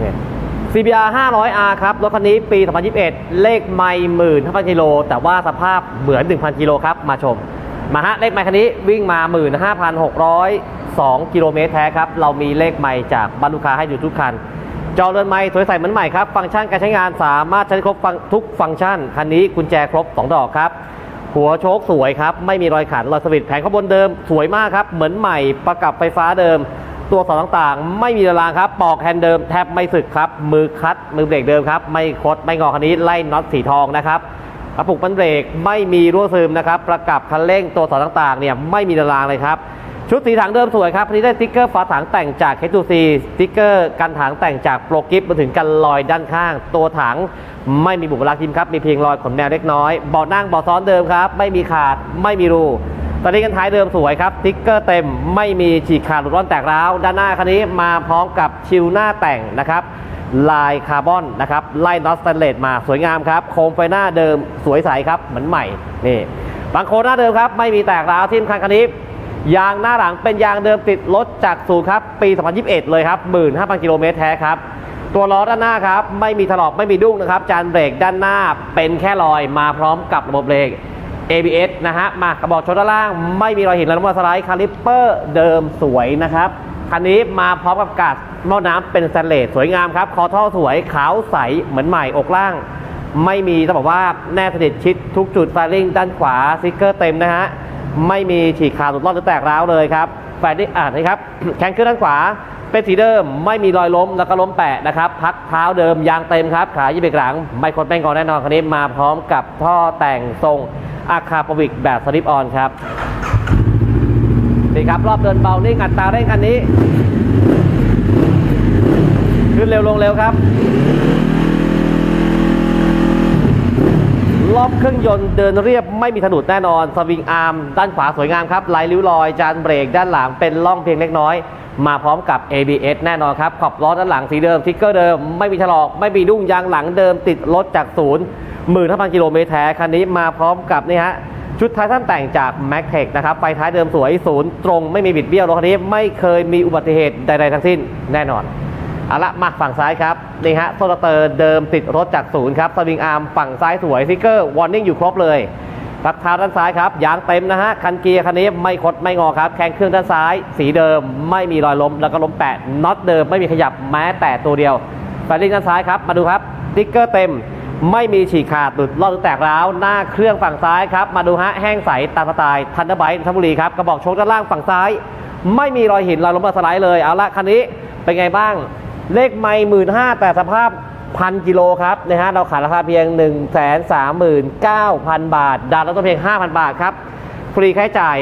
เนี่ย CBR 500R ครับ รถคันนี้ปี 2021 เลขไม่หมื่นห้าพันกิโล แต่ว่าสภาพเหมือน 1,000 กิโลครับ มาชม มาฮะ เลขไม่คันนี้วิ่งมา 15,602 กิโลเมตรแท้ครับ เรามีเลขไม่จากบรรลูกค้าให้อยู่ทุกคัน จอเรือนไม้สวยใสเหมือนใหม่ครับ ฟังก์ชันการใช้งานสามารถใช้ครบทุกฟังก์ชัน คันนี้กุญแจครบ 2 ดอกครับ หัวโชคสวยครับ ไม่มีรอยขัน รอยสวิตแผงข้างบนเดิม สวยมากครับ เหมือนใหม่ ประกับไฟฟ้าเดิม ตัวสอต่างๆ ไม่มีระรางครับปอกแฮนด์เดิมแทบไม่สึกครับ มือคัดมือเบรกเดิมครับ ไม่คดไม่งอคันนี้ไล่น็อตสีทองนะครับกระปุกบันเบรกไม่มีรั่วซึมนะครับ ประกับคันเร่งตัวสอต่างๆเนี่ยไม่มีระรางเลยครับชุดสีถังเดิมสวยครับอันนี้ได้สติ๊กเกอร์ฝาถังแต่งจาก H2C สติ๊กเกอร์กันถังแต่งจากโปรกิฟมาถึงกันลอยด้านข้าง ตัวถังไม่มีบุบลักทิมครับมีเพียงรอยขนแมวเล็กน้อยเบาะนั่งเบาะซ้อนเดิมครับ ไม่มีขาดไม่มีรู ตอนนี้กันท้ายเดิมสวยครับติ๊กเกอร์เต็มไม่มีฉีกขาดหรือร่อนแตกร้าว ด้านหน้าคันนี้มาพร้อมกับชิลหน้าแต่งนะครับลายคาร์บอนนะครับไล่น็อตสแตนเลสมาสวยงามครับ โคมไฟหน้าเดิมสวยใสครับ เหมือนใหม่นี่บางโคหน้าเดิมครับ ไม่มีแตกร้าวที่สำคัญคันนี้ ยางหน้าหลังเป็นยางเดิมติดรถจากศูนย์ครับ ปี 2021 เลยครับ 15,000 กิโลเมตรแท้ครับ ตัวล้อด้านหน้าครับ ไม่มีถลอกไม่มีดุ้งนะครับ จานเบรกด้านหน้าเป็นแค่รอยมาพร้อมกับระบบเบรก ABS นะฮะ มากระบอกชนด้านล่าง ไม่มีรอยหินและน้ำมันสไลด์คาลิปเปอร์เดิมสวยนะครับ คันนี้มาพร้อมกับกาดหม้อน้ำเป็นสแตนเลสสวยงามครับ คอท่อสวยขาวใสเหมือนใหม่อกล่าง ไม่มีต้องบอกว่าแน่สนิทชิดทุกจุดไฟลิ่งด้านขวาสติกเกอร์เต็มนะฮะ ไม่มีฉีกขาดหลุดรอดหรือแตกร้าวเลยครับไฟนี่อ่านนะครับ แข้งขึ้นด้านขวา เป็นสีเดิมไม่มีรอยล้มแล้วก็ล้มแปะนะครับ พักเท้าเดิมยางเต็มครับ ขายี่เบรกหลัง ไม่คดแป้งกอแน่นอนคันนี้มาพร้อมกับท่อแต่งทรงอาคาปวิกแบบสลิปออนครับนี่ครับรอบเดินเบานิ่งอัตราเร่งคันนี้ ขึ้นเร็วลงเร็วครับ รอบเครื่องยนต์เดินเรียบไม่มีถนุดแน่นอน สวิงอาร์มด้านขวาสวยงามครับลายริ้วรอย จานเบรกด้านหลังเป็นร่องเพียงเล็กน้อย มาพร้อมกับ ABS แน่นอนครับ ขอบล้อด้านหลังสีเดิมทิกเกอร์เดิม ไม่มีถลอก ไม่มีดุ้งยางหลังเดิมติดรถจากศูนย์หมื่นห้าพันกิโลเมตรแท้คันนี้มาพร้อมกับนี่ฮะชุดท้ายท่านแต่งจาก m a c t e c นะครับไฟท้ายเดิมสวยศูนย์ตรงไม่มีบิดเบี้ยวรถคันนี้ไม่เคยมีอุบัติเหตุใดๆทั้งสิ้นแน่นอน เอาละมาฝั่งซ้ายครับนี่ฮะโซลเตอร์เดิมติดรถจากศูนย์ครับสวิงอาร์มฝั่งซ้ายสวยสติกเกอร์วอร์นิ่งอยู่ครบเลยพักเท้าด้านซ้ายครับยางเต็มนะฮะคันเกียร์คันนี้ไม่คดไม่งอครับแข้งเครื่องด้านซ้าย สีเดิมไม่มีรอยล้ม แล้วก็ล้มแปะน็อตเดิมไม่มีขยับแม้แต่ตัวเดียวไฟลิ่งด้านซ้ายครับมาดูครับสติกเกอร์เต็มไม่มีฉีกขาดหลุดลอดหรือแตกร้าวหน้าเครื่องฝั่งซ้ายครับมาดูฮะแห้งใสตามสไตล์ทันเดอร์ไบค์นนทบุรีครับกระบอกโชคด้านล่างฝั่งซ้าย ไม่มีรอยหินรอยล้มรอยสไลด์เลยเอาละคันนี้เป็นไงบ้าง เลขไม่หมื่นห้าแต่สภาพพันกิโลครับนะฮะเราขายราคาเพียง 1 3 9 0 0 0 บาท ดาวน์รถตัวเพียง 5,000 บาทครับ ฟรีค่าใช้จ่าย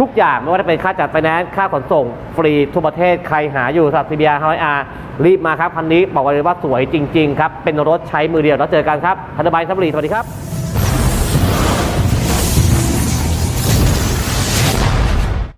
ทุกอย่างไม่ว่าจะเป็นค่าจัดไฟแนนซ์ค่าขนส่ง ฟรีทั่วประเทศใครหาอยู่สำหรับ CBR 500R รีบมาครับ คันนี้บอกเลยว่าสวยจริง ๆ ครับ เป็นรถใช้มือเดียวแล้วเจอกันครับทันเดอร์ไบค์ทับบุรีสวัสดีครับ